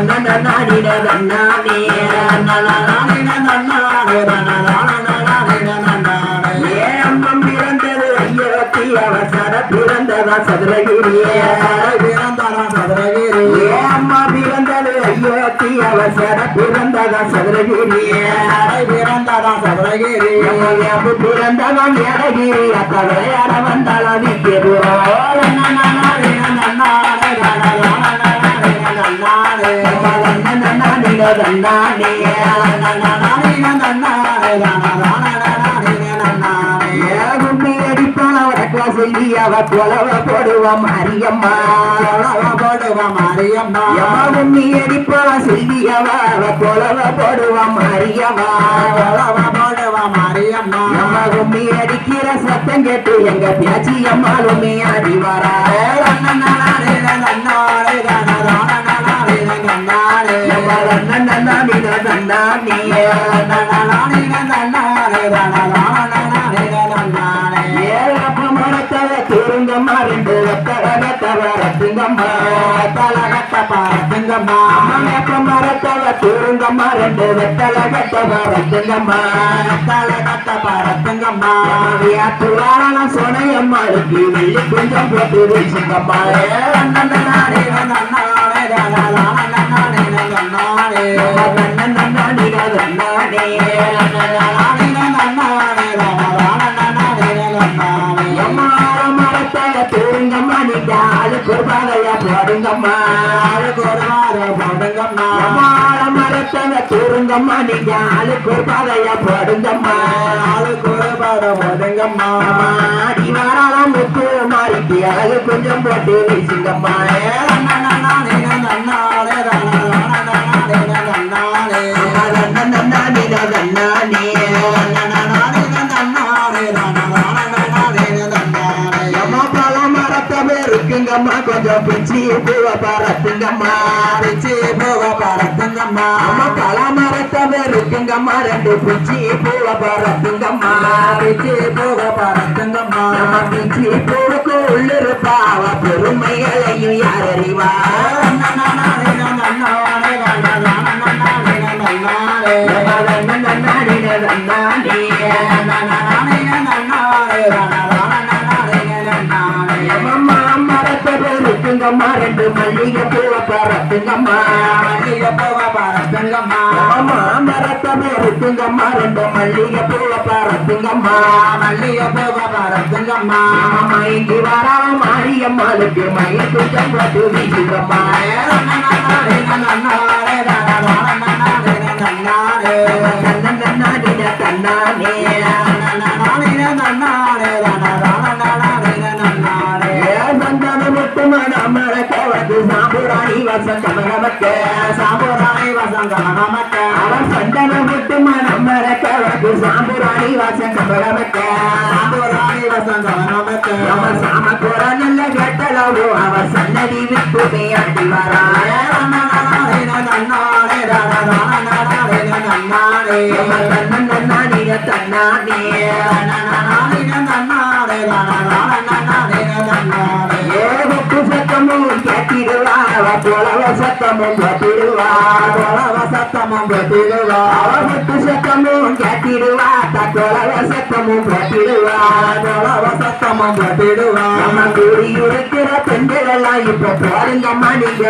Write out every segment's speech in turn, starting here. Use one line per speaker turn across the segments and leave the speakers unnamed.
தானனானின தன்னானே
ஏம்மம் பிறந்தது ஐயவத்தி அவசர பிறந்ததா சதுரகிரியே.
பிறந்தன சதுரகிரி
எம்மு பிறந்தவன் ஏடகிரி அத்த விளையாட வந்தாலும் தன்னானே ஏகும்பி வடக்கா சொல்லி அவ கொலவ போடுவான் மாரியம்மா கும்மி அடிப்பான சொல்லி அவ அவ கொலவ போடுவான் மாரியம்மா நம்ம கும்மி அடிக்கிற சத்தம் கேட்டு எங்க பேச்சி அம்மாளுமே அறிவாரா ஏழப்ப அம்மப்ப மரத்தவ திருங்கம்மா ரெண்டு வெத்தலகத்தவ ரத்துங்கம்மா வியாத்துவாரண சொனையம்மாளுக்கு வெள்ளி கொஞ்சம் போட்டு வீசுங்கம்மா திருங்கம்மா நீங்க ஆளுக்கு ஒரு பாதையா போடுங்கம்மா. திருங்கம்மா நீங்க ஆளுக்கு ஒரு பாதையா போடுங்கம்மா. அடி வாராளம் முத்து மாறிக்கு அழகு கொஞ்சம் போட்டு வீசுங்கம்மா. இருக்குங்கம்மா கொஞ்சம் பிச்சி பூவ பரத்துங்கம்மா பிச்சி பூவ பரத்துங்கம்மா அம்மா பழமரத்தவே இருக்குங்கம்மா ரெண்டு பிச்சி பூவ பரத்துங்கம்மா பிச்சி பூவ பரத்துங்கம்மா நம்ம பூவுக்கு உள்ளிருப்பாவ பெருமைகளையும் யார் அறிவா இருக்குங்கம்மா பரத்துங்கம்மா மல்லிகை பூவ பரத்துங்கம்மா மரத்தமே இருக்குங்கம்மா ரெண்டு மல்லிகை பூவ பரத்துங்கம்மா மல்லிகை பூவ பரத்துங்கம்மா மயங்கி வரா மாரியம்மாளுக்கு மயில் குச்சம் போட்டு வீசுங்கம்மா. தன்னானே சாம்புராணி வசந்த நமக்கு சாம்புராணி வசந்த நமக்கு அவன் சந்தன விட்டு மனம் மறக்கவக்கு சாம்புராணி வசந்த நமக்கு சாம்புராணி வசந்த நமக்கு அவன் சாம குரல் கேட்டளவு அவன் சன்னதி விட்டு அடி வராய தன்னானே ஏவப்பு சத்தமும் கேட்டிடுவா. போலவ சத்தமும் கேட்டிடுவா போலவ சத்தமும் கேட்டிடுவா அவப்பு சத்தமும் கேட்டிடுவா தோலவ சத்தமும் கேட்டிடுவா போலவ சத்தமும் நம்ம கூடி இருக்கிற பெண்கள் எல்லாம் இப்ப பாருங்கம்மா நீங்க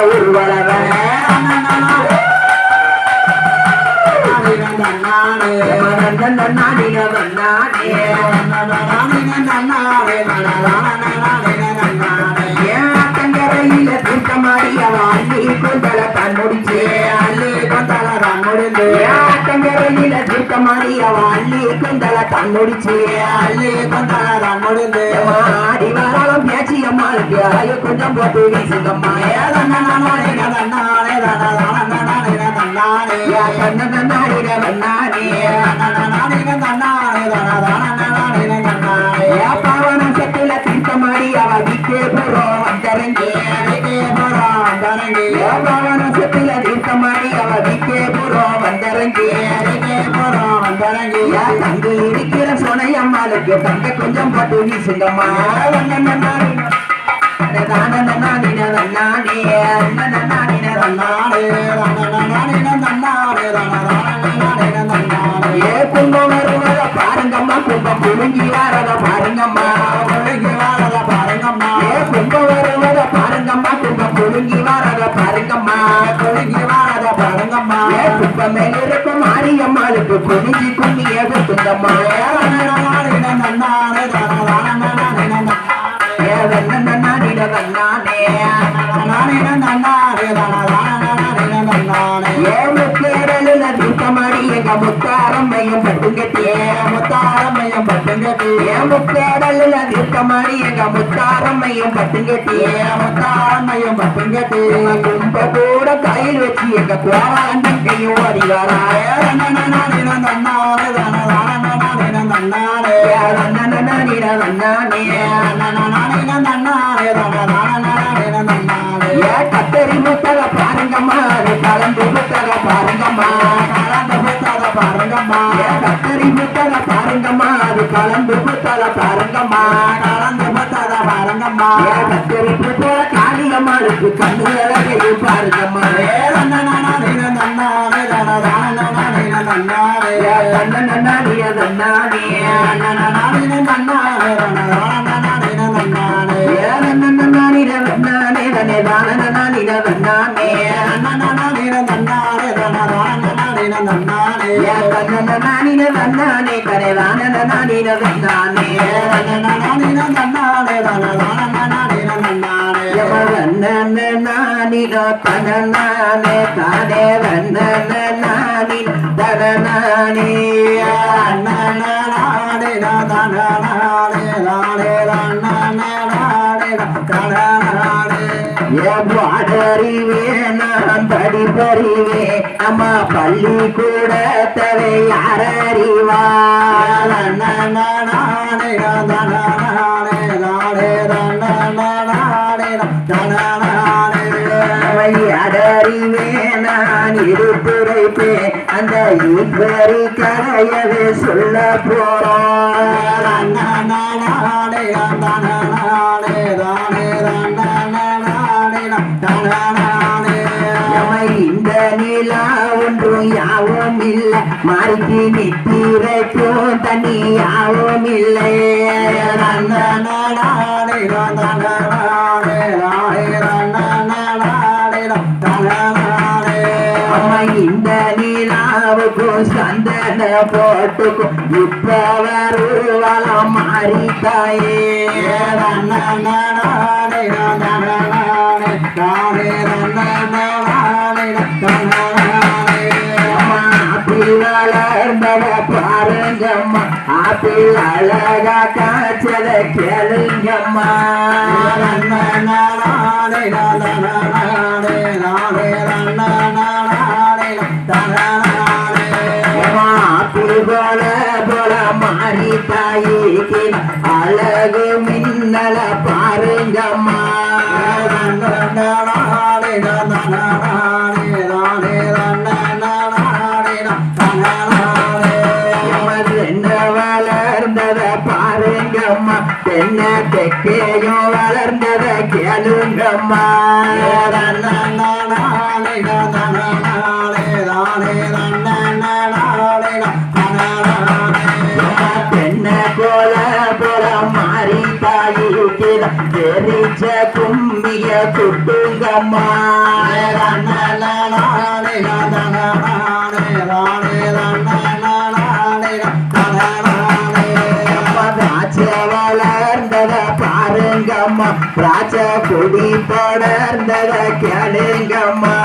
வாங்கி கொண்டல கண்ணுடிச்சே அள்ளி கொண்டல கண்ணுடிந்து ஏத்தங்கரையில தூக்க தீர்த்தமாடி அவ அள்ளி குந்தல கண்ணுடிச்சு
அள்ளி கொண்டாதான் முடிந்து
ஆடி வராலும் பேச்சு அம்மாளுக்கு அழகு கொஞ்சம் போட்டு வீசுங்கம்மா
தன்னானே தன்னானே தன்னானே தன்னானே
யா கண்ண கண்ணாடிட வண்ணானே
தன்னானே தன்னானே தன்னானே தன்னானே
யா பாவனம் செட்டில அவ வீட்டே போறோம் வந்தரங்கே யா தங்கு இருக்கிற சொனை அம்மாளுக்கு தங்க கொஞ்சம் போட்டு வீசுங்கம்மா பாருங்கம்மா. கும்பம் புழுங்கி வரத பாருங்கம்மா. மேல இருக்கும் மாரியம்மாளுக்கு குனிஞ்சி கும்மிய குத்துங்கம்மா ஏ வெண்ண நன்னானின நன்னானே ஏ முத்தேரலுல தீர்த்தமாடி எங்க முத்தாரம்மையும் பட்டுங்கட்டியே
முத்தாரம்மையம் பட்டுங்கட்டி
ஏ முத்தேரலுல எங்க முத்தாரம்மையும் பட்டுங்கட்டியே
முத்தாரம்மையம் பட்டுங்கட்டி
கும்ப கூட கையில் வச்சு எங்க கோவாண்டையும் அறிவாராய ஏ கத்தரி பாருங்கம்மா. அது கலந்து முத்தக பாருங்கம்மா. ஏ கத்தரி முத்தக காளியம்மாளுக்கு கண்ணு அழகையும் பாருங்கம்மா. ஏ கண்ண நன்னாடிய நன்னாடிய ஏ ஏ கண்ண நன்னாடிட நன்னானே கரே தான நன்னாடிட நன்னானே யம வண்ணன நானிட தனநானே தானே வண்ணன நானி தனநானே பாடறிவே படிப்பறிவே அம்மா பள்ளி கூட தவை யாரறிவா அடறிவே நான் இருப்புரைப்பே அந்த இவரி கரையவே சொல்ல போறோம் தானே இல்லை மாறிக்கு நித்திரைக்கும் தண்ணி இல்லை இந்த நிலாவுக்கும் சந்தன போட்டுக்கும் இப்ப வருவலம் மாறித்தாயே நானே வளர்ந்தவ பாருங்கம்மா. ஆப்பிள் அழகா காய்ச்சத கேளுங்கம்மா. அம்மா ஆப்பிள் போல போல மாறி தாயிக்கு அழகு மின்னல பாருங்கம்மா. எமது தென்ன தெற்கேயும் வளர்ந்தத கேளுங்கம்மா தென்ன போல போல மாறி தாயிக்கு தெரிச்ச கும்பிய துட்டுங்கம்மா திராட்சை பாருங்கம்மா கொடி படர்ந்தத கேளுங்கம்மா